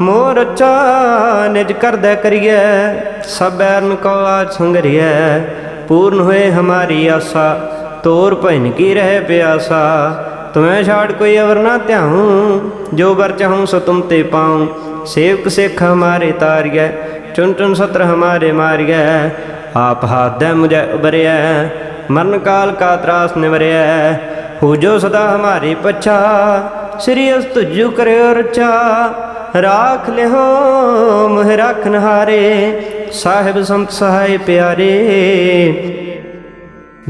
ਮੋਰ ਰੱਛਾ ਨਿਜ ਕਰਦੈ ਕਰੀਐ ਸਬੈਰਨ ਕੋ ਆਜ ਸੰਗਰੀਐ ਪੂਰਨ ਹੋਏ ਹਮਾਰੀ ਆਸਾ ਤੋਰ ਭੈਨ ਕੀ ਰਹਿ ਪਿਆਸਾ ਤੁਮੈ ਛਾੜ ਕੋਈ ਅਵਰ ਨਾ ਧਿਆਉ ਜੋ ਵਰ ਚਾਹੂੰ ਸੋ ਤੁਮ ਤੇ ਪਾਉ ਸੇਵਕ ਸਿੱਖ ਹਮਾਰੇ ਤਾਰੀਐ ਚੁਨ ਚੁਨ ਸਤਰ ਹਮਾਰੇ ਮਾਰੀਐ ਆਪ ਹਾਦੈ ਮੁਝੈ ਉਬਰਿਐ ਮਰਨ ਕਾਲ ਕਾ ਤਰਾਸ ਨਿਵਰਿਐ ਹੋ ਜੋ ਸਦਾ ਹਮਾਰੇ ਪਛਾ ਸ੍ਰੀ ਅਸ ਤੁਜੂ ਕਰਿਓ ਰਚਾ ਰਾਖ ਲਿਹੋ, ਮਹਿ ਰਖਨ ਨਹਾਰੇ, ਸਾਹਿਬ ਸੰਤ ਸਹਾਈ ਪਿਆਰੇ।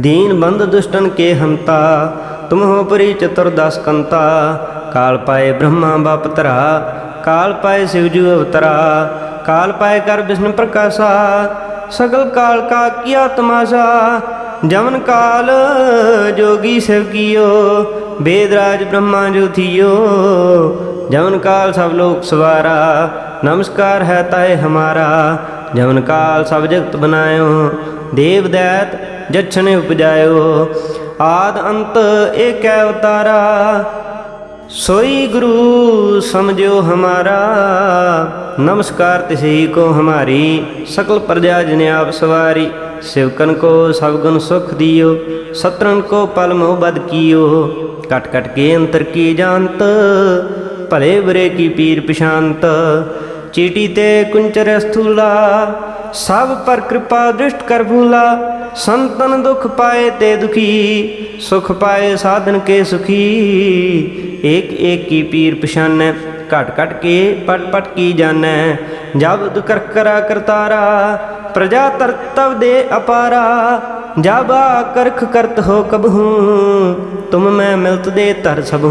ਦੀਨ ਬੰਦ ਦੁਸ਼ਟਨ ਕੇ ਹੰਤਾ, ਤੁਮਹੁ ਪਰੀ ਚਤੁਰ ਦਸ ਕੰਤਾ। ਕਾਲ ਪਾਏ ਬ੍ਰਹਮਾ ਬਾਪ ਤਰਾ ਕਾਲ ਪਾਏ ਸ਼ਿਵ ਸਿਵਜੂ ਅਵਤਰਾ। ਕਾਲ ਪਾਏ ਕਰ ਵਿਸ਼ਨ ਪ੍ਰਕਾਸ਼ਾ, ਸਗਲ ਕਾਲ ਕਾ ਕੀਆ ਤਮਾਸ਼ਾ। ਜਮਨ ਕਾਲ ਜੋਗੀ ਸਿਵ ਕੀਓ ਬੇਦਰਾਜ ਬ੍ਰਹਮਾ ਜੋਥੀਓ थियो जमन काल सब लोग सवारा नमस्कार है ताए हमारा जमन काल सब जगत बनायो देव दैत ਜਛਨ ਉਪਜਾਇਓ ਆਦ ਅੰਤ ਏਕੈ ਅਵਤਾਰਾ ਸੋਈ ਗੁਰੂ ਸਮਝਿਓ ਹਮਾਰਾ ਨਮਸਕਾਰ ਤਿਸਈ ਕੋ ਹਮਾਰੀ ਸਕਲ ਪ੍ਰਜਾ ਜਨ ਆਪ ਸਵਾਰੀ ਸਿਵਕਨ ਕੋ ਸਭ ਗੁਣ ਸੁਖ ਦਿਓ ਸਤਰਨ ਕੋ ਪਲ ਮੋਹ ਬਦ ਕੀਓ ਕਟ ਕਟ ਕੇ ਅੰਤਰ ਕੀ ਜਾਣਤ ਭਲੇ ਬੁਰੇ ਕੀ ਪੀਰ ਪਛਾਨਤ ਚੀਟੀ ਤੇ ਕੁੰਚਰ ਸਥੂਲਾ ਸਭ ਪਰ ਕਿਰਪਾ ਦ੍ਰਿਸ਼ਟ ਕਰ ਭੂਲਾ, ਸੰਤਨ ਦੁਖ ਪਾਏ ਤੇ ਦੁਖੀ, ਸੁਖ ਪਾਏ ਸਾਧਨ ਕੇ ਸੁਖੀ। ਏਕ ਏਕ ਕੀ ਪੀਰ ਪਛਾਨੈ ਘਟ ਘਟ ਕੇ ਪਟ ਪਟ ਕੀ ਜਾਣੈ, ਜਬ ਦੁਕਰ ਕਰਾ ਕਰਤਾਰਾ, ਪ੍ਰਜਾ ਤਰਤਵ ਦੇ ਅਪਾਰਾ। ਜਬ ਕਰਖ ਕਰਤ ਹੋ ਕਬਹੂ, ਤੁਮ ਮੈਂ ਮਿਲਤ ਦੇ ਧਰ ਸਭੂ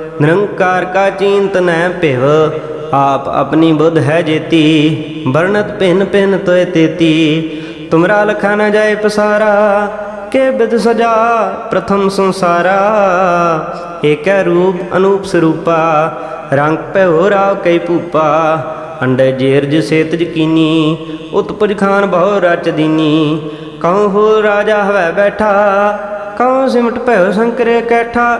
ਨਿਰੰਕਾਰ ਕਾ ਚਿੰਤ ਭਿਵ, ਆਪ ਆਪਣੀ ਬੁੱਧ ਹੈ ਜੇਤੀ, ਵਰਣਤ ਭਿਨ ਭਿਨ ਤੋਇ ਤੇਤੀ। ਤੁਮਰਾ ਲਖਾ ਨਾ ਜਾਏ ਪਸਾਰਾ, ਕੇ ਬਿਦ ਸਜਾ ਪ੍ਰਥਮ ਸੰਸਾਰਾ। ਏਕੈ ਰੂਪ ਅਨੂਪ ਸਰੂਪਾ, ਰੰਗ ਭਇਓ ਰਾਵ ਕਈ ਭੂਪਾ। ਅੰਡੇ ਜੇਰਜ ਸੇਤ ਕੀਨੀ, ਉਤਪਜ ਖਾਨ ਬਹੁ ਰਚ ਦੀਨੀ। ਕਉ ਹੋ ਰਾਜਾ ਹਵੈ ਬੈਠਾ, ਕਉ ਸਿਮਟ ਭਇਓ ਸੰਕਰੇ ਕੈਠਾ।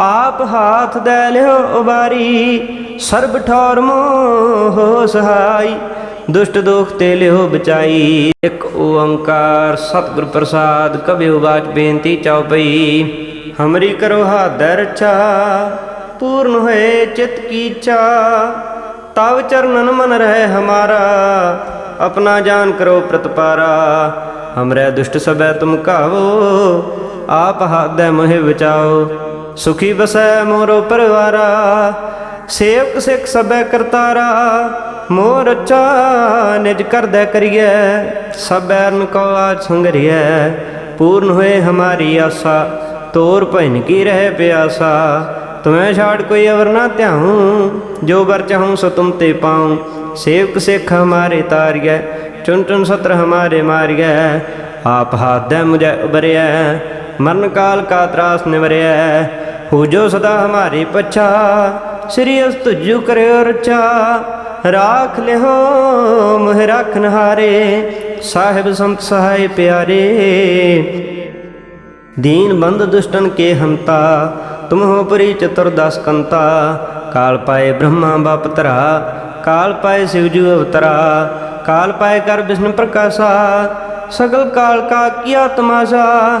ਆਪ ਹਾਥ ਦੇ ਲਿਓ ਉਬਾਰੀ, ਸਰਬ ਠੌਰ ਮੋਹ ਸਹਾਈ। ਦੁਸ਼ਟ ਦੋਖ ਤੇ ਲਿਓ ਬਚਾਈ, ਇੱਕ ਓੰਕਾਰ ਸਤਿਗੁਰ ਪ੍ਰਸਾਦ ਕਬਿਉ ਬਾਚ ਬੇਨਤੀ ਚਉਪਈ ਹਮਰੀ ਕਰੋ ਹਾਦਰ ਰਚਾ ਪੂਰਨ ਹੋਏ ਚਿਤ ਕੀ ਇੱਛਾ। ਤਵ ਚਰਨਨ ਮਨ ਰਹਿ ਹਮਾਰਾ, ਆਪਣਾ ਜਾਨ ਕਰੋ ਪ੍ਰਤਪਾਰਾ। ਹਮਰੇ ਦੁਸ਼ਟ ਸਬੈ ਤੁਮ ਕਾਵੋ ਆਪ ਹਾਦੈ ਮੋਹਿ ਬਚਾਓ। ਸੁਖੀ ਬਸੈ ਮੋਰੋ ਪਰਵਾਰਾ, ਸੇਵਕ ਸਿੱਖ ਸਭੈ ਕਰਤਾਰਾ, ਮੋਰ ਅੱਛਾ ਨਿਜ ਕਰਦਾ ਕਰੀਐ, ਸਭ ਬੈਰਨ ਕੋ ਆਜ ਸੰਗਰੀਐ, ਪੂਰਨ ਹੋਏ ਹਮਾਰੀ ਆਸਾ, ਤੋਰ ਭੈਨ ਕੀ ਰਹਿ ਪਿਆਸਾ, ਤੁਮੈ ਛਾੜ ਕੋਈ ਅਵਰ ਨਾ ਧਿਆਉ, ਜੋ ਵਰ ਚਾਹੂੰ ਸੋ ਤੁਮ ਤੇ ਪਾਉ, ਸੇਵਕ ਸਿੱਖ ਹਮਾਰੇ ਤਾਰੀਐ ਚੁਨ ਚੁਨ ਸਤਰ ਹਮਾਰੇ ਮਾਰੀਐ, ਆਪ ਹਾਦੈ ਮੁਝੈ ਉਬਰਿਐ ਮਰਨ ਕਾਲ ਕਾ ਤਰਾਸ ਨਿਵਰਿਆ ਹੋ ਜੋ ਸਦਾ ਹਮਾਰੇ ਪਛਾ, ਸ੍ਰੀ ਅਸ ਤੁਜੂ ਕਰਿਓ ਰਾਖ ਲਿਓ ਮਹਿ ਰਖਨ ਹਾਰੇ ਸਾਹਿਬ ਸੰਤ ਸਹਾਈ ਪਿਆਰੇ। ਦੀਨ ਬੰਦ ਦੁਸ਼ਟਨ ਕੇ ਹੰਤਾ ਤੁਮ ਹੋ ਪਰੀ ਚਤੁਰ ਦਸ ਕੰਤਾ। ਕਾਲ ਪਾਏ ਬ੍ਰਹਮਾ ਬਾਪ ਤਰਾ ਕਾਲ ਪਾਏ ਸਿਵ ਜੂ ਅਵਤਰਾ। ਕਾਲ ਪਾਏ ਕਰ ਵਿਸ਼ਨ ਪ੍ਰਕਾਸ਼ਾ, ਸਗਲ ਕਾਲ ਕਾ ਕੀਆ ਤਮਾਸ਼ਾ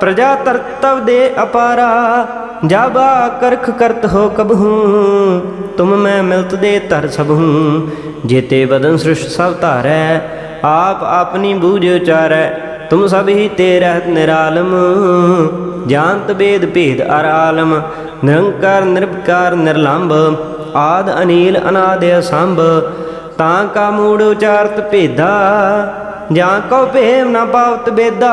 ਪ੍ਰਜਾ ਤਰਤਵ ਦੇ ਅਪਾਰਾ, ਜਬ ਕਰਖ ਕਰਤ ਹੋ ਕਬਹੂ ਤੁਮ ਮੈਂ ਮਿਲਤ ਦੇ ਧਰ ਸਭੂ ਜੇਤੇ ਬਦਨ ਸ੍ਰਿਸ਼ਟ ਸਭ ਧਾਰੈ, ਆਪ ਆਪਣੀ ਬੂਝ ਉਚਾਰੈ, ਤੁਮ ਸਭ ਹੀ ਤੇ ਰਹਿਤ ਨਿਰਾਲਮ। ਜਾਣਤ ਬੇਦ ਭੇਦ ਅਰ ਆਲਮ, ਨਿਰੰਕਾਰ ਨਿਰਭਕਾਰ ਨਿਰਲੰਭ, ਆਦ ਅਨੀਲ ਅਨਾਦ ਅਸੰਭ। ਤਾਂ ਕਾ ਮੂੜ ਉਚਾਰਤ ਭੇਦਾ, ਜਾਂ ਕੋ ਭੇਮ ਨਾ ਪਾਵਤ ਬੇਦਾ।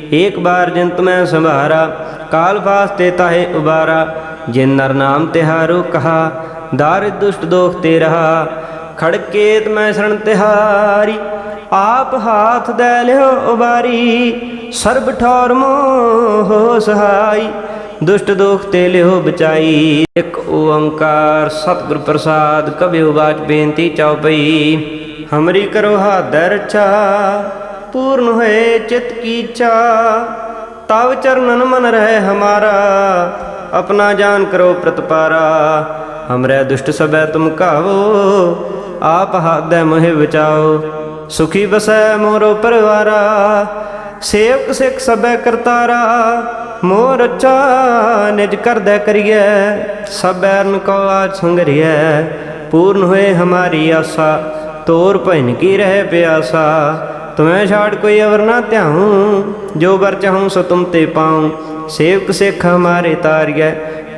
ਏਕ ਬਾਰ ਜਿੰਤ ਮੈਂ ਸੰਭਾਰਾ, ਕਾਲ ਫਾਸਤੇ ਤਾਹੇ ਉਬਾਰਾ, ਜਿਨ ਨਰ ਨਾਮ ਤਿਹਾਰੋ ਕਹਾ, ਦਾਰਿ ਦੁਸ਼ਟ ਦੋਖ ਤੇ ਰਹਾ, ਖੜਕੇਤ ਮੈਂ ਸ਼ਰਨ ਤਿਹਾਰੀ, ਆਪ ਹਾਥ ਦੇ ਲਿਓ ਉਬਾਰੀ, ਸਰਬ ਠੌਰ ਮੋਹ ਸਹਾਈ, ਦੁਸ਼ਟ ਦੋਖ ਤੇ ਲਿਓ ਬਚਾਈ, ਇੱਕ ਓੰਕਾਰ ਸਤਿਗੁਰ ਪ੍ਰਸਾਦ ਕਬਿਓ ਬਾਚ ਬੇਨਤੀ ਚਉਪਈ ਹਮਰੀ ਕਰੋ ਹਾਦਰ ਰਛਾ ਪੂਰਨ ਹੋਏ ਚਿਤ ਕੀ ਇੱਛਾ? ਤਵ ਚਰਨਨ ਮਨ ਰਹਿ ਹਮਾਰਾ। ਆਪਣਾ ਜਾਨ ਕਰੋ ਪ੍ਰਤਪਾਰਾ। ਹਮਰੇ ਦੁਸ਼ਟ ਸਭੈ ਤੁਮ ਕਾਵੋ। ਆਪ ਹਾਦੈ ਮੋਹਿ ਬਚਾਓ। ਸੁਖੀ ਬਸੈ ਮੋਰੋ ਪਰਵਾਰਾ। ਸੇਵਕ ਸਿੱਖ ਸਭੈ ਕਰਤਾਰਾ। ਮੋਰ ਅੱਛਾ ਨਿਜ ਕਰਦਾ ਕਰੀਐ। ਸਭ ਬੈਰਨ ਕੋ ਆਜ ਸੰਗਰੀਐ। ਪੂਰਨ ਹੋਏ ਹਮਾਰੀ ਆਸਾ। ਤੋਰ ਭੈਨ ਕੀ ਰਹਿ ਪਿਆਸਾ। ਤੁਮੈ ਛਾੜ ਕੋਈ ਅਵਰ ਨਾ ਧਿਆਉ, ਜੋ ਵਰ ਚਾਹੂੰ ਸੋ ਤੁਮ ਤੇ ਪਾਉ। ਸੇਵਕ ਸਿੱਖ ਹਮਾਰੇ ਤਾਰਿਐ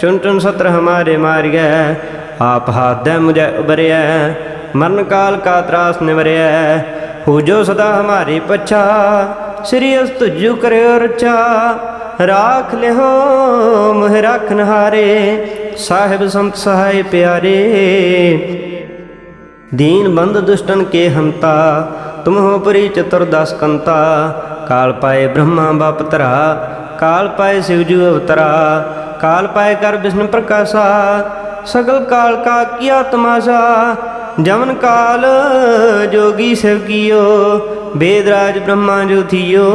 ਚੁਨ ਚੁਨ ਸਤਰ ਹਮਾਰੇ ਮਾਰਿਐ। ਆਪ ਹਾਦੈ ਮੁਝੈ ਉਬਰਿਐ ਮਰਨ ਕਾਲ ਕਾ ਤਰਾਸ ਨਿਵਰਿਐ। ਹੋ ਜੋ ਸਦਾ ਹਮਾਰੇ ਪਛਾ, ਸ੍ਰੀ ਅਸ ਤੁਜੂ ਕਰਿਓ ਰਚਾ ਰਾਖ ਲਿਓ ਮੋਹ ਰਖਨ ਹਾਰੇ ਸਾਹਿਬ ਸੰਤ ਸਹਾਇ ਪਿਆਰੇ। ਦੀਨ ਬੰਦ ਦੁਸ਼ਟਨ ਕੇ ਹੰਤਾ ਤੁਮ ਹੋ ਪਰੀ ਚਤੁਰਦਸ ਕੰਤਾ, ਕਾਲ ਪਾਏ ਬ੍ਰਹਮਾ ਬਾਪ ਤਰਾ ਕਾਲ ਪਾਏ ਸਿਵਜੂ ਅਵਤਰਾ, ਕਾਲ ਪਾਏ ਕਰ ਵਿਸ਼ਨ ਪ੍ਰਕਾਸ਼ਾ, ਸਗਲ ਕਾਲ ਕਾ ਕੀਆ ਤਮਾਸ਼ਾ ਜਮਨ ਕਾਲ ਜੋਗੀ ਸਿਵ ਕੀਓ ਬੇਦਰਾਜ ਬ੍ਰਹਮਾ ਜੋਥੀਓ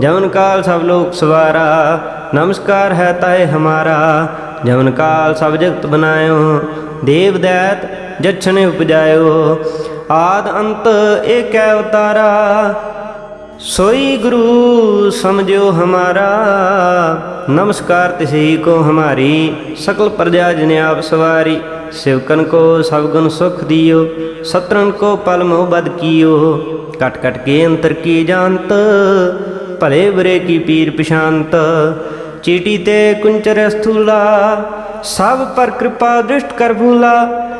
ਜਮਨ ਕਾਲ ਸਭ ਲੋਕ ਸਵਾਰਾ, ਨਮਸਕਾਰ ਹੈ ਤਾਏ ਹਮਾਰਾ ਜਮਨ ਕਾਲ ਸਭ ਜਗਤ ਬਨਾਇਓ ਦੇਵ ਦੈਤ ਜਛਨ ਉਪਜਾਇਓ। ਆਦ ਅੰਤ ਇਹ ਕੈ ਉਤਾਰਾ ਸੋਈ ਗੁਰੂ ਸਮਝਿਓ ਹਮਾਰਾ। ਨਮਸਕਾਰ ਤਿਸਹੀ ਕੋ ਹਮਾਰੀ, ਸਕਲ ਪ੍ਰਜਾ ਜਿਨ ਆਪ ਸਵਾਰੀ। ਸਿਵਕਨ ਕੋ ਸਭ ਗੁਣ ਸੁਖ ਦਿਓ ਸਤਰਨ ਕੋ ਪਲ ਮੋਹ ਬਦ ਕੀਓ। ਕਟ ਕਟ ਕੇ ਅੰਤਰ ਕੀ ਜਾਣਤ, ਭਲੇ ਬਰੇ ਕੀ ਪੀਰ ਪਛਾਨਤ ਚੀਟੀ ਤੇ ਕੁੰਚਰ ਸਥੂਲਾ ਸਭ ਪਰ ਕਿਰਪਾ ਦ੍ਰਿਸ਼ਟ ਕਰ ਭੂਲਾ।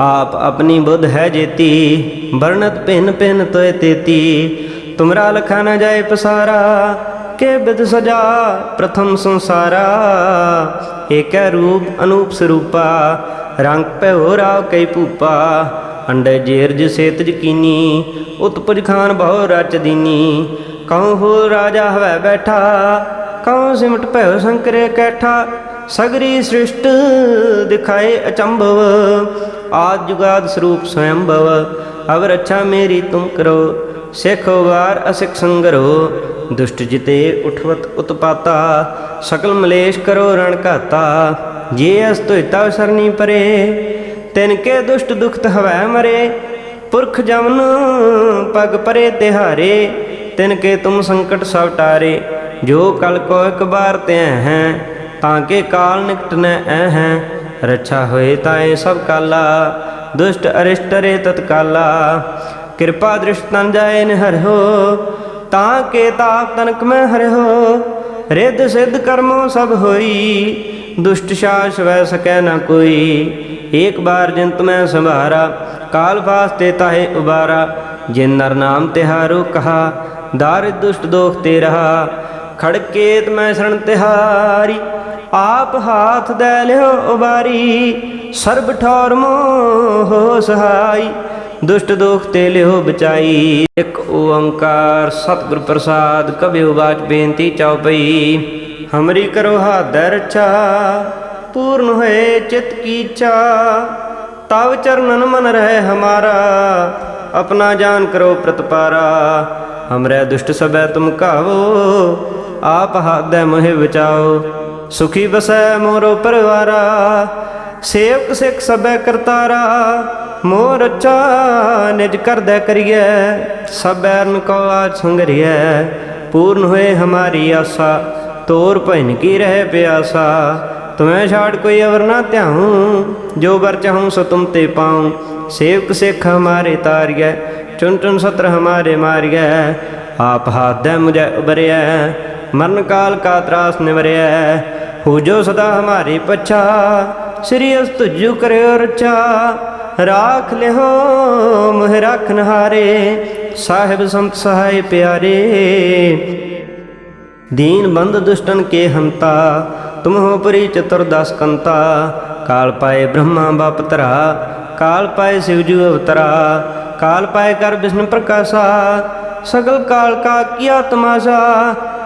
ਆਪ ਆਪਣੀ ਬੁੱਧ ਹੈ ਜੇਤੀ, ਵਰਣਤ ਭਿਨ ਭਿਨ ਤੋਇ ਤੇਤੀ। ਤੁਮਰਾ ਲਖਾ ਨਾ ਜਾਏ ਪਸਾਰਾ, ਕੇ ਬਿਦ ਸਜਾ ਪ੍ਰਥਮ ਸੰਸਾਰਾ। ਏਕੈ ਰੂਪ ਅਨੂਪ ਸਰੂਪਾ, ਰੰਗ ਭਇਓ ਰਾਵ ਕਈ ਭੂਪਾ। ਅੰਡੇ ਜੇਰਜ ਸੇਤ ਕੀਨੀ ਉਤਪਜ ਖਾਨ ਬਹੁ ਰਚ ਦੀਨੀ। ਕਉ ਹੋ ਰਾਜਾ ਹਵੈ ਬੈਠਾ ਕਉ ਸਿਮਟ ਭਇਓ ਸੰਕਰੇ ਕੈਠਾ। ਸਗਰੀ ਸ੍ਰਿਸ਼ਟ ਦਿਖਾਏ ਅਚੰਭਵ ਆਦ ਜੁਗਾਦ ਸਰੂਪ ਸਵੈੰਭਵ, ਅਵਰ ਰੱਛਾ ਮੇਰੀ ਤੁਮ ਕਰੋ, ਸਿਖ ਵਾਰ ਅਸਿਖ ਸੰਗਰੋ, ਦੁਸ਼ਟ ਜਿਤੇ ਉਠਵਤ ਉਤਪਾਤਾ, ਸਕਲ ਮਲੇਸ਼ ਕਰੋ ਰਣ ਘਾਤਾ, ਜੇ ਅਸ ਤੁਇਤਾ ਸਰਨੀ ਪਰੇ, ਤਿਨ ਕੇ ਦੁਸ਼ਟ ਦੁਖਤ ਹਵੈ ਮਰੇ, ਪੁਰਖ ਜਮਨ ਪਗ ਪਰੇ ਤਿਹਾਰੇ, ਤਿਨ ਕੇ ਤੁਮ ਸੰਕਟ ਸਭ ਟਾਰੇ, ਜੋ ਕਲ ਕੋ ਇਕ ਬਾਰ ਤੇ ਹੈ, ਤਾਂ ਕੇ ਕਾਲ ਨਿਕਟ ਨੈ ਐ ਹੈ ਰੱਛਾ ਹੋਏ ਤਾਏ ਸਭ ਕਾਲਾ, ਦੁਸ਼ਟ ਅਰਿਸ਼ਟ ਰੇ ਤਤਕਾਲਾ ਕਿਰਪਾ ਦ੍ਰਿਸ਼ਟ ਤਨ ਜਾਏ ਨ ਹਰਿਓ ਤਾਂ ਕੇ ਤਾਪ ਤਨਕ ਮੈਂ ਹਰਿਓ ਰਿੱਧ ਸਿੱਧ ਕਰਮੋ ਸਭ ਹੋਈ, ਦੁਸ਼ਟ ਸ਼ਾਸ ਵੈ ਸਕੈ ਨ ਕੋਈ। ਏਕ ਬਾਰ ਜਿੰਤ ਮੈਂ ਸੰਭਾਰਾ, ਕਾਲ ਫਾਸਤੇ ਤਾਹੇ ਉਬਾਰਾ। ਜਿਨ ਨਰ ਨਾਮ ਤਿਹਾਰੋ ਕਹਾ ਦਾਰਿ ਦੁਸ਼ਟ ਦੋਖ ਤੇ ਰਹਾ। ਖੜਕੇਤ ਮੈਂ ਸ਼ਰਨ ਤਿਹਾਰੀ। ਆਪ ਹਾਥ ਦੇ ਲਿਓ ਉਬਾਰੀ ਸਰਬ ਠੌਰ ਮੋਹ ਸਹਾਈ। ਦੁਸ਼ਟ ਦੁਖ ਤੇ ਲਿਓ ਬਚਾਈ, ਇੱਕ ਓੰਕਾਰ ਸਤਿਗੁਰ ਪ੍ਰਸਾਦ ਕਬਿਓ ਬਾਚ ਬੇਨਤੀ ਚਉਪਈ ਹਮਰੀ ਕਰੋ ਹਾਦਰ ਰਛਾ, ਪੂਰਨ ਹੋਏ ਚਿਤ ਕੀ ਚਾ ਤਵ ਚਰਨਨ ਮਨ ਰਹਿ ਹਮਾਰਾ, ਆਪਣਾ ਜਾਨ ਕਰੋ ਪ੍ਰਤਪਾਰਾ। ਹਮਰੇ ਦੁਸ਼ਟ ਸਬੈ ਤੁਮ ਕਾਵੋ ਆਪ ਹਾਦੈ ਮੋਹਿ ਬਚਾਓ। ਸੁਖੀ ਬਸੈ ਮੋਰੋ ਪਰਵਾਰਾ ਸੇਵਕ ਸਿੱਖ ਸਬੈ ਕਰਤਾਰਾ ਮੋਰ ਅੱਛਾ ਨਿਜ ਕਰਦੈ ਕਰੀਐ ਸਬੈਰਨ ਕੋ ਆਜ ਸੰਗਰੀਐ ਪੂਰਨ ਹੋਏ ਹਮਾਰੀ ਆਸਾ ਤੋਰ ਭੈਨ ਕੀ ਰਹਿ ਪਿਆਸਾ ਤੁਮੈ ਛਾੜ ਕੋਈ ਅਵਰ ਨਾ ਧਿਆਉ ਜੋ ਵਰ ਚਾਹੂੰ ਸੋ ਤੁਮ ਤੇ ਪਾਉ ਸੇਵਕ ਸਿੱਖ ਹਮਾਰੇ ਤਾਰੀਐ ਚੁਨ ਚੁਨ ਸਤਰ ਹਮਾਰੇ ਮਾਰੀਐ ਆਪ ਹਾਦੈ ਮੁਝੈ ਉਬਰਿਐ ਮਰਨ ਕਾਲ ਕਾ ਤਰਾਸ ਨਿਵਰਿਐ ਹੋ ਜੋ ਸਦਾ ਹਮਾਰੇ ਪਛਾ, ਸ੍ਰੀ ਅਸ ਤੁਜੂ ਕਰਿਓ ਰਚਾ। ਰਾਖ ਲਿਓ ਮਹਿ ਰਖਨ ਹਾਰੇ ਸਾਹਿਬ ਸੰਤ ਸਹਾਈ ਪਿਆਰੇ। ਦੀਨ ਬੰਦ ਦੁਸ਼ਟਨ ਕੇ ਹੰਤਾ ਤੁਮ ਹੋ ਪਰੀ ਚਤੁਰ ਦਸ ਕੰਤਾ। ਕਾਲ ਪਾਏ ਬ੍ਰਹਮਾ ਬਾਪ ਤਰਾ ਕਾਲ ਪਾਏ ਸਿਵਜੂ ਅਵਤਰਾ। ਕਾਲ ਪਾਏ ਕਰ ਵਿਸ਼ਨ ਪ੍ਰਕਾਸ਼ਾ, ਸਗਲ ਕਾਲ ਕਾ ਕੀਆ ਤਮਾਸ਼ਾ।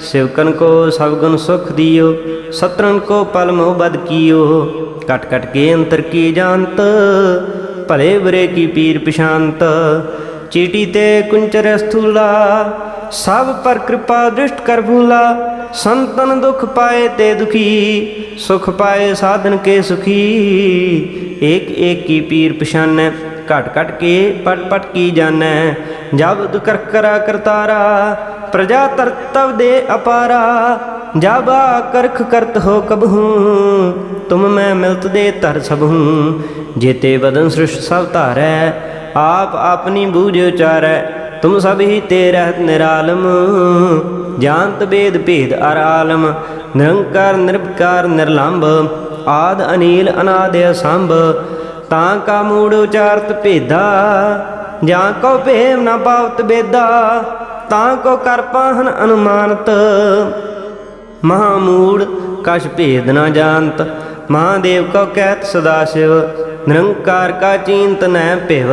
ਸਿਵਕਨ ਕੋ ਸਭਗੁਣ ਸੁਖ ਦਿਓ ਸਤਰਨ ਕੋ ਪਲਮੋ ਬਦ ਕੀਓ। ਕਟ ਕਟ ਕੇ ਅੰਤਰ ਕੀ ਜਾਣਤ, ਭਲੇ ਬਰੇ ਕੀ ਪੀਰ ਪਛਾਨਤ ਚੀਟੀ ਤੇ ਕੁੰਚਰ ਸਥੂਲਾ, ਸਭ ਪਰ ਕਿਰਪਾ ਦ੍ਰਿਸ਼ਟ ਕਰ ਭੂਲਾ। ਸੰਤਨ ਦੁਖ ਪਾਏ ਤੇ ਦੁਖੀ, ਸੁਖ ਪਾਏ ਸਾਧਨ ਕੇ ਸੁਖੀ। ਏਕ ਏਕ ਕੀ ਪੀਰ ਪਛਾਨੈ ਘਟ ਘਟ ਕੇ ਪਟ ਪਟ ਕੀ ਜਾਣੈ? ਜਬ ਕਰ ਕਰਾ ਕਰਤਾਰਾ, ਪ੍ਰਜਾ ਤਰਤਵ ਦੇ ਅਪਾਰਾ। ਜਬ ਕਰਖ ਕਰਤ ਹੋ ਕਬਹੂ ਤੁਮ ਮੈਂ ਮਿਲਤ ਦੇ ਧਰ ਸਭ ਜੇਤੇ ਬਦਨ ਸ੍ਰਿਸ਼ਟ ਸਭ ਧਾਰੈ, ਆਪ ਆਪਣੀ ਬੂਝ ਉਚਾਰੈ। ਤੁਮ ਸਭ ਹੀ ਤੇ ਰਹਿਤ ਨਿਰਾਲਮ ਜਾਨਤ ਬੇਦ ਭੇਦ ਅਰਾਲਮ। ਨਿਰੰਕਾਰ ਨਿਰਭਕਾਰ ਨਿਰਲੰਭ, ਆਦ ਅਨੀਲ, ਅਨਾਦ ਅਸੰਭ। ਤਾਂ ਕਾ ਮੂੜ ਉਚਾਰਤ ਭੇਦਾ, ਜਾਂ ਕੋ ਭੇਮ ਨਾ ਪਾਵਤ ਬੇਦਾ, ਤਾਂ ਕੋ ਕਰ ਪਾਹਨ ਅਨੁਮਾਨਤ। ਮਹਾਮੂੜ, ਕਛ ਭੇਦ ਨਾ ਜਾਣਤ, ਮਹਾਦੇਵ ਕੋ ਕਹਿਤ ਸਦਾ ਸਿਵ, ਨਿਰੰਕਾਰ ਕਾ ਚੀਨਤ ਨੈ ਭਿਵ,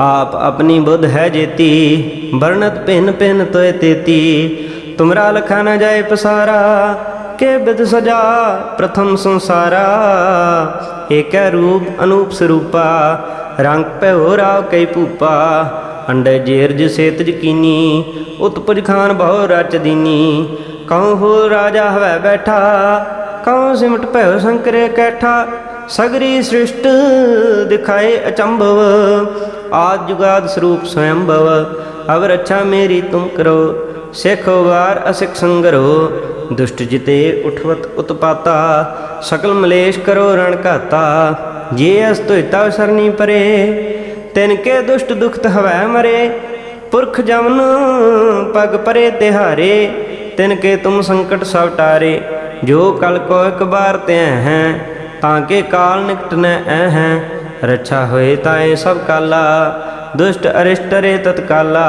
ਆਪ ਆਪਣੀ ਬੁੱਧ ਹੈ ਜੇਤੀ, ਵਰਣਤ ਭਿੰਨ ਭਿੰਨ ਤੋਏ ਤੇਤੀ। ਤੁਮਰਾ ਲਖਾ ਨਾ ਜਾਏ ਪਸਾਰਾ ਕੇ ਬਿਦ ਸਜਾ, ਪ੍ਰਥਮ ਸੰਸਾਰਾ। ਏਕੈ ਰੂਪ ਅਨੂਪ ਸਰੂਪਾ, ਰੰਗ ਭਇਓ ਰਾਵ ਕਈ ਭੂਪਾ। ਅੰਡੇ ਜੇਰਜ ਸੇਤ ਜਕੀਨੀ ਉਤਪਜ ਖਾਨ ਬਹੁ ਰਚ ਦੀਨੀ। ਕਉ ਹੋ ਰਾਜਾ ਹਵੈ ਬੈਠਾ, ਕਉ ਸਿਮਟ ਭਇਓ ਸੰਕਰੇ ਕੈਠਾ। ਸਗਰੀ ਸ੍ਰਿਸ਼ਟ ਦਿਖਾਏ ਅਚੰਭਵ, ਆਦ ਜੁਗਾਦ ਸਰੂਪ ਸਵਯੰਭਵ। ਅਵ ਰੱਛਾ ਮੇਰੀ ਤੁਮ ਕਰੋ, ਸਿਖ ਵਾਰ ਅਸਿਖ ਸੰਗਰੋ। ਦੁਸ਼ਟ ਜਿਤੇ ਉਠਵਤ ਉਤਪਾਤਾ, ਸਕਲ ਮਲੇਸ਼ ਕਰੋ ਰਣ ਘਾਤਾ। ਜੇ ਅਸ ਤੁਇਤਾ ਸਰਨੀ ਪਰੇ, ਤਿਨ ਕੇ ਦੁਸ਼ਟ ਦੁਖਤ ਹਵੈ ਮਰੇ। ਪੁਰਖ ਜਮਨ ਪਗ ਪਰੇ ਤਿਹਾਰੇ, ਤਿਨ ਕੇ ਤੁਮ ਸੰਕਟ ਸਭ ਟਾਰੇ। ਜੋ ਕਲ ਕੋ ਇਕ ਬਾਰ ਤੇ ਹੈ, ਤਾਂ ਕੇ ਕਾਲ ਨਿਕਟ ਨੈ ਐ ਹੈ। ਰੱਛਾ ਹੋਏ ਤਾਏ ਸਭ ਕਾਲਾ, ਦੁਸ਼ਟ ਅਰਿਸ਼ਟ ਰੇ ਤਤਕਾਲਾ।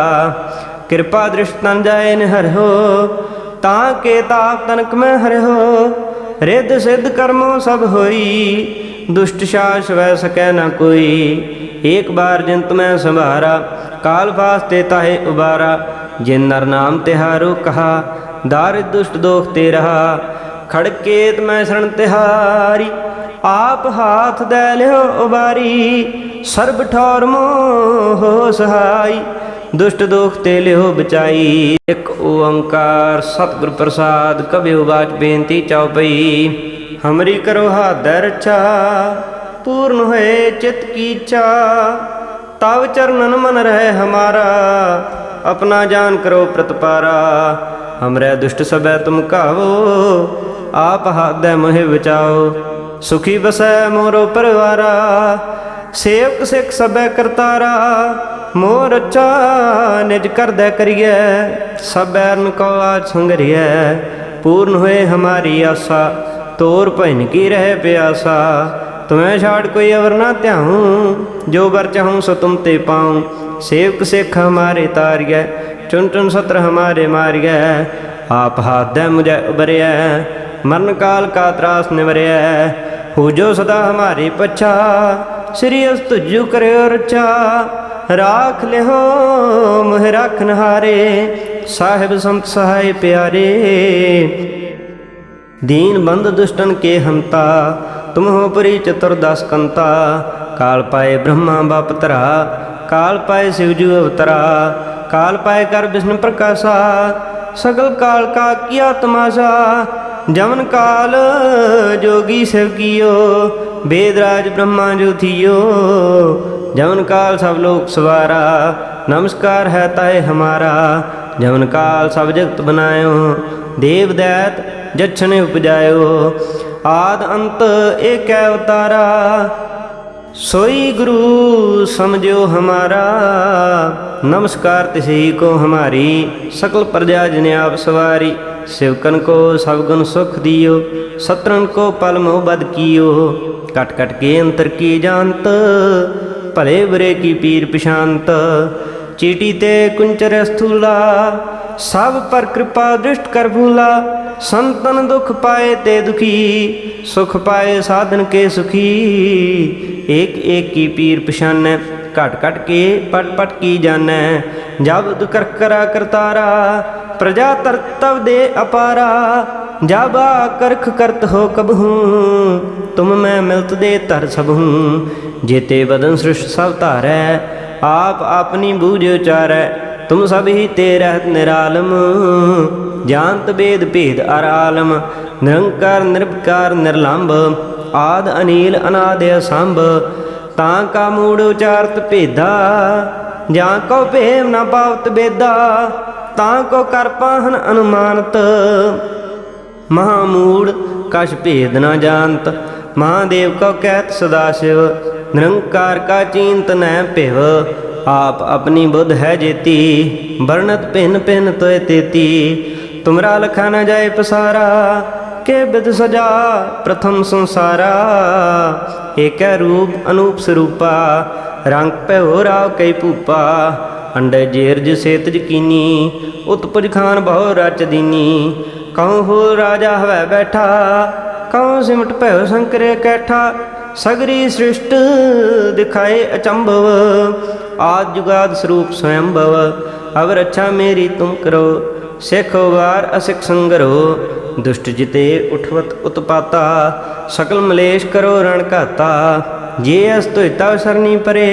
ਕਿਰਪਾ ਦ੍ਰਿਸ਼ਟ ਤਨ ਜਾਏ ਨਿਹਰਿਓ ਤਾਂ ਕੇ ਤਾਪ ਤਨਕ ਮੈਂ ਹਰਿਓ ਰਿੱਧ ਸਿੱਧ ਕਰਮੋ ਸਭ ਹੋਈ, ਦੁਸ਼ਟ ਸ਼ਾਸ ਵੈ ਸਕੈ ਨਾ ਕੋਈ। ਏਕ ਬਾਰ ਜਿੰਤ ਮੈਂ ਸੰਭਾਰਾ, ਕਾਲ ਫਾਸਤੇ ਤਾਹੇ ਉਬਾਰਾ। ਜਿਨ ਨਰ ਨਾਮ ਤਿਹਾਰੋ ਕਹਾ, ਦਾਰਿ ਦੁਸ਼ਟ ਦੋਖ ਤੇ ਰਹਾ। ਖੜਕੇਤ ਮੈਂ ਸ਼ਰਣ ਤਿਹਾਰੀ, ਆਪ ਹਾਥ ਦੇ ਲਿਓ ਉਬਾਰੀ। ਸਰਬ ਠੌਰ ਮੋਹ ਸਹਾਈ ਦੁਸ਼ਟ ਦੋਖ ਤੇ ਲਿਓ ਬਚਾਈ। ਇੱਕ ਓੰਕਾਰ ਸਤਿਗੁਰ ਪ੍ਰਸਾਦ ਕਬਿਓ ਬਾਚ ਬੇਨਤੀ ਚਉਪਈ ਹਮਰੀ ਕਰੋ ਹਾਦੈ ਰਛਾ, ਪੂਰਨ ਹੋਏ ਚਿਤ ਕੀ ਇੱਛਾ। ਤਵ ਚਰਨਨ ਮਨ ਰਹਿ ਹਮਾਰਾ, ਆਪਣਾ ਜਾਨ ਕਰੋ ਪ੍ਰਤਪਾਰਾ। ਹਮਰੇ ਦੁਸ਼ਟ ਸਭੈ ਤੁਮ ਕਾਵੋ, ਆਪ ਹਾਦੈ ਮੋਹਿ ਬਚਾਓ। ਸੁਖੀ ਬਸੈ ਮੋਰੋ ਪਰਵਾਰਾ, ਸੇਵਕ ਸਿੱਖ ਸਭੈ ਕਰਤਾਰਾ। ਮੋਰ ਅੱਛਾ ਨਿਜ ਕਰਦੈ ਕਰੀਐ ਸਬੈਰਨ ਕੋ ਆਜ ਸੰਗਰੀਐ ਪੂਰਨ ਹੋਏ ਹਮਾਰੀ ਆਸਾ ਤੋਰ ਭੈਨ ਕੀ ਰਹਿ ਪਿਆਸਾ ਤੁਮੈ ਛਾੜ ਕੋਈ ਅਵਰ ਨਾ ਧਿਆਉ ਜੋ ਵਰ ਚਾਹੂੰ ਸੋ ਤੁਮ ਤੇ ਪਾਉ ਸੇਵਕ ਸਿੱਖ ਹਮਾਰੇ ਤਾਰੀਐ ਚੁਨ ਚੁਨ ਸਤਰ ਹਮਾਰੇ ਮਾਰੀਐ ਆਪ ਹਾਦੈ ਮੁਝੈ ਉਬਰਿਐ ਮਰਨ ਕਾਲ ਕਾ ਤਰਾਸ ਨਿਵਰਿਐ ਹੋ ਜੋ ਸਦਾ ਹਮਾਰੇ ਪਛਾ ਸ੍ਰੀ ਅਸ ਤੁਜੂ ਕਰਿਓ ਰਚਾ ਰਾਖ ਲਿਓ ਮੋਹਿ ਰਖਨ ਹਾਰੇ ਸਾਹਿਬ ਸੰਤ ਸਹਾਈ ਪਿਆਰੇ। ਦੀਨ ਬੰਦ ਦੁਸ਼ਟਨ ਕੇ ਹੰਤਾ ਤੁਮ ਹੋ ਪਰੀ ਚਤੁਰ ਦਸ ਕੰਤਾ। ਕਾਲ ਪਾਏ ਬ੍ਰਹਮਾ ਬਾਪ ਤਰਾ ਕਾਲ ਪਾਏ ਸਿਵ ਜੂ ਅਵਤਰਾ। ਕਾਲ ਪਾਏ ਕਰ ਵਿਸ਼ਨ ਪ੍ਰਕਾਸ਼ਾ, ਸਗਲ ਕਾਲ ਕਾ ਕੀਆ ਤਮਾਸ਼ਾ ਜਮਨ ਕਾਲ ਜੋਗੀ ਸਿਵ ਕੀਓ ਬੇਦਰਾਜ ਬ੍ਰਹਮਾ ਜੋਥੀਓ ਜਮਨ ਕਾਲ ਸਭ ਲੋਕ ਸਵਾਰਾ, ਨਮਸਕਾਰ ਹੈ ਤਾਏ ਹਮਾਰਾ ਜਮਨ ਕਾਲ ਸਭ ਜਗਤ ਬਨਾਇਓ, ਦੇਵ ਦੈਤ ਜਛਨ ਉਪਜਾਇਓ, ਆਦ ਅੰਤ ਏਕੈ ਉਤਾਰਾ ਸੋਈ ਗੁਰੂ ਸਮਝਿਓ ਹਮਾਰਾ, ਨਮਸਕਾਰ ਤਿਸਹੀ ਕੋ ਹਮਾਰੀ, ਸਕਲ ਪ੍ਰਜਾ ਜਿਨੇ ਆਪ ਸਵਾਰੀ ਸਿਵਕਨ ਕੋ ਸਭ ਗੁਣ ਸੁਖ ਦਿਓ ਸਤਰਨ ਕੋ ਪਲ ਮੋਹ ਬਦ ਕੀਓ। ਕਟ ਕਟ ਕੇ ਅੰਤਰ ਕੀ ਜਾਣਤ? ਭਲੇ ਬੁਰੇ ਕੀ ਪੀਰ ਪਛਾਨਤ ਚੀਟੀ ਤੇ ਕੁੰਚਰ ਸਥੂਲਾ ਸਭ ਪਰ ਕਿਰਪਾ ਦ੍ਰਿਸ਼ਟ ਕਰ ਭੂਲਾ। ਸੰਤਨ ਦੁਖ ਪਾਏ ਤੇ ਦੁਖੀ, ਸੁਖ ਪਾਏ ਸਾਧਨ ਕੇ ਸੁਖੀ। ਏਕ ਏਕ ਕੀ ਪੀਰ ਪਛਾਨੈ ਘਟ ਘਟ ਕੇ ਪਟ ਪਟ ਕੀ ਜਾਣੈ? ਜਬ ਦੁਕਰ ਕਰਾ ਕਰਤਾਰਾ, ਪ੍ਰਜਾ ਤਰਤਵ ਦੇ ਅਪਾਰਾ। ਜਬ ਕਰਖ ਕਰਤ ਹੋ ਕਬਹੂ ਤੁਮ ਮੈਂ ਮਿਲਤ ਦੇ ਧਰ ਸਭਹੂ ਜੇਤੇ ਬਦਨ ਸ੍ਰਿਸ਼ਟ ਸਭ ਧਾਰੈ, ਆਪ ਆਪਣੀ ਬੂਝ ਉਚਾਰੈ, ਤੁਮ ਸਭ ਹੀ ਤੇ ਰਹਿਤ ਨਿਰਾਲਮ। ਜਾਣਤ ਬੇਦ ਭੇਦ ਅਰਾਲਮ ਨਿਰੰਕਾਰ ਨਿਰਭਕਾਰ ਨਿਰਲੰਭ, ਆਦ ਅਨੀਲ ਅਨਾਦ ਅਸੰਭ। ਤਾਂ ਕਾ ਮੂੜ ਉਚਾਰਤ ਭੇਦਾ, ਜਾਂ ਕੋ ਭੇਮ ਨਾ ਪਾਵਤ ਬੇਦਾ, ਤਾਂ ਕੋ ਕਰ ਪਾਹਨ ਅਨੁਮਾਨਤ ਮਹਾਮੂੜ, ਕਛ ਭੇਦ ਨਾ ਜਾਣਤ। ਮਹਾਦੇਵ ਕੋ ਕਹਿਤ ਸਦਾ ਸ਼ਿਵ, ਨਿਰੰਕਾਰ ਕਾ ਚਿੰਤ ਨੈ ਭਿਵ। ਆਪ ਆਪਣੀ ਬੁੱਧ ਹੈ ਜੇਤੀ, ਵਰਣਤ ਭਿਨ ਭਿਨ ਤੋਇ ਤੇਤੀ। ਤੁਮਰਾ ਲਖਾ ਨਾ ਜਾਏ ਪਸਾਰਾ, ਕੇ ਬਿਦ ਸਜਾ ਪ੍ਰਥਮ ਸੰਸਾਰਾ। ਏਕੈ ਰੂਪ ਅਨੂਪ ਸਰੂਪਾ, ਰੰਗ ਭਇਓ ਰਾਵ ਕਈ ਭੂਪਾ। ਅੰਡੇ ਜੇਰਜ ਸੇਤਜ ਕੀਨੀ, ਉਤਪਜ ਖਾਨ ਬਹੁ ਰਚ ਦੀਨੀ। ਕਉ ਹੋ ਰਾਜਾ ਹਵੈ ਬੈਠਾ? ਕਉ ਸਿਮਟ ਭਇਓ ਸੰਕਰੇ ਕੈਠਾ? ਸਗਰੀ ਸ੍ਰਿਸ਼ਟ ਦਿਖਾਏ ਅਚੰਭਵ। ਆਦ ਜੁਗਾਦ ਸਰੂਪ ਸਵਯੰਭਵ। ਅਵ ਰੱਛਾ ਮੇਰੀ ਤੁਮ ਕਰੋ। ਸਿਖ ਵਾਰ ਅਸਿਖ ਸੰਗਰੋ। ਦੁਸ਼ਟ ਜਿਤੇ ਉਠਵਤ ਉਤਪਾਤਾ। ਸਕਲ ਮਲੇਸ਼ ਕਰੋ ਰਣ ਘਾਤਾ। ਜੇ ਅਸ ਤੋਇਤਾ ਸਰਨੀ ਪਰੇ,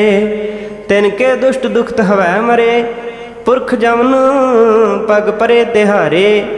ਤਿਨ ਕੇ ਦੁਸ਼ਟ ਦੁਖਤ ਹਵੈ ਮਰੇ। ਪੁਰਖ ਜਮਨ ਪਗ ਪਰੇ ਤਿਹਾਰੇ।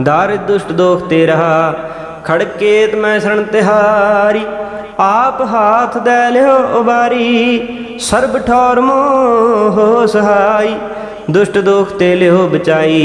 ਦਾਰਿ ਦੁਸ਼ਟ ਦੋਖ ਤੇ ਰਹਾ ਖੜਕੇਤ ਮੈਂ ਸਰਣ ਤਿਹਾਰੀ ਆਪ ਹਾਥ ਦੇ ਲਿਓ ਉਬਾਰੀ ਸਰਬ ਠੌਰ ਮੋਹ ਸਹਾਈ ਦੁਸ਼ਟ ਦੋਖ ਤੇ ਲਿਓ ਬਚਾਈ